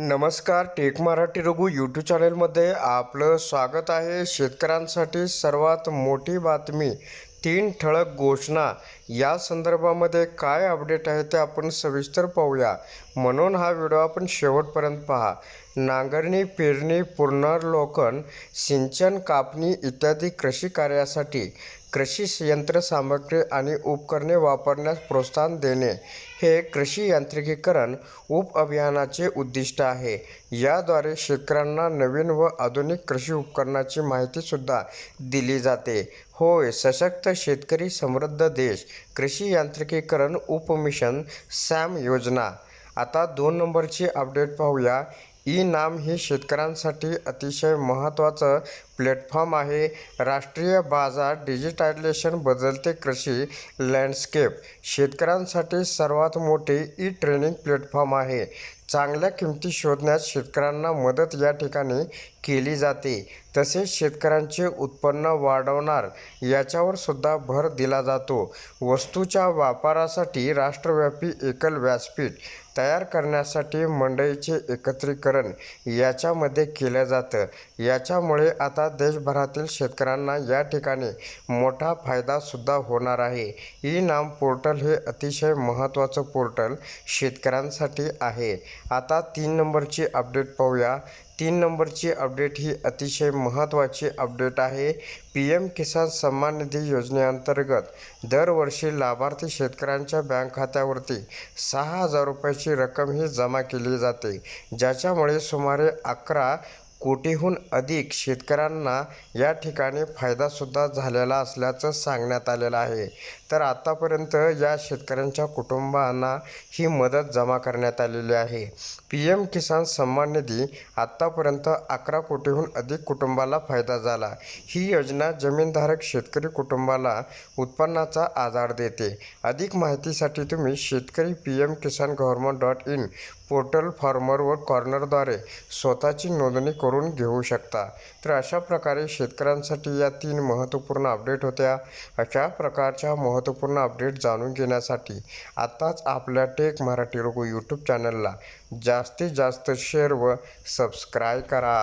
नमस्कार take Marathi Raghu YouTube चॅनलमध्ये आपलं स्वागत आहे. शेतकऱ्यांसाठी सर्वात मोठी बातमी तीन ठळक घोषणा. या संदर्भामध्ये काय अपडेट आहे ते आपण सविस्तर पाहूया. म्हणून हा व्हिडिओ आपण शेवटपर्यंत पहा. नांगरणी पेरणी पुनर्लोकन सिंचन कापणी इत्यादी कृषी कार्यासाठी कृषी यंत्रसामग्री आणि उपकरणे वापरण्यास प्रोत्साहन देणे हे कृषी यांत्रिकीकरण उप अभियानाचे उद्दिष्ट आहे. याद्वारे शेतकऱ्यांना नवीन व आधुनिक कृषी उपकरणाची माहितीसुद्धा दिली जाते. होय सशक्त शेतकरी समृद्ध देश कृषी यांत्रिकीकरण उपमिशन सॅम योजना. आता दोन नंबरची अपडेट पाहूया. ई नाम हे शेतकऱ्यांसाठी अतिशय महत्त्वाचं प्लॅटफॉर्म आहे. राष्ट्रीय बाजार डिजिटायझेशन बदलते कृषी लँडस्केप. शेतकऱ्यांसाठी सर्वात मोठे ई ट्रेनिंग प्लॅटफॉर्म आहे. चांगल्या किमती शोधण्यात शेतकऱ्यांना मदत या ठिकाणी केली जाते. तसेच शेतकऱ्यांचे उत्पन्न वाढवणार याच्यावर सुद्धा भर दिला जातो. वस्तूच्या व्यापारासाठी राष्ट्रव्यापी एकल व्यासपीठ तयार करण्यासाठी मंडईचे एकत्रीकरण याच्यामध्ये केलं जातं. याच्यामुळे आता देशभरातील शेतकऱ्यांना या ठिकाणी मोठा फायदासुद्धा होणार आहे. ई नाम पोर्टल हे अतिशय महत्त्वाचं पोर्टल शेतकऱ्यांसाठी आहे. आता तीन नंबरची अपडेट पाहूया. तीन नंबरची अपडेट ही अतिशय महत्त्वाची अपडेट आहे. पी एम किसान सन्मान निधी योजनेअंतर्गत दरवर्षी लाभार्थी शेतकऱ्यांच्या बँक खात्यावरती सहा हजार रुपयाची रक्कम ही जमा केली जाते ज्याच्यामुळे सुमारे अकरा कोटीहून अधिक शेतकऱ्यांना या ठिकाणी फायदासुद्धा झालेला असल्याचं सांगण्यात आलेलं आहे. तर आतापर्यंत या शेतकऱ्यांच्या कुटुंबांना ही मदत जमा करण्यात आलेली आहे. पी एम किसान सन्मान निधी आत्तापर्यंत अकरा कोटीहून अधिक कुटुंबाला फायदा झाला. ही योजना जमीनधारक शेतकरी कुटुंबाला उत्पन्नाचा आधार देते. अधिक माहितीसाठी तुम्ही शेतकरी P M Kisan government dot in portal farmer व कॉर्नरद्वारे स्वतःची नोंदणी करून घेऊ शकता. तर अशा प्रकारे शेतकऱ्यांसाठी या तीन महत्त्वपूर्ण अपडेट होत्या. अशा प्रकारच्या महत्त्वपूर्ण अपडेट जाणून घेण्यासाठी आत्ताच आपल्या टेक मराठी रोगो यूट्यूब चॅनलला जास्तीत जास्त शेअर व सबस्क्राईब करा.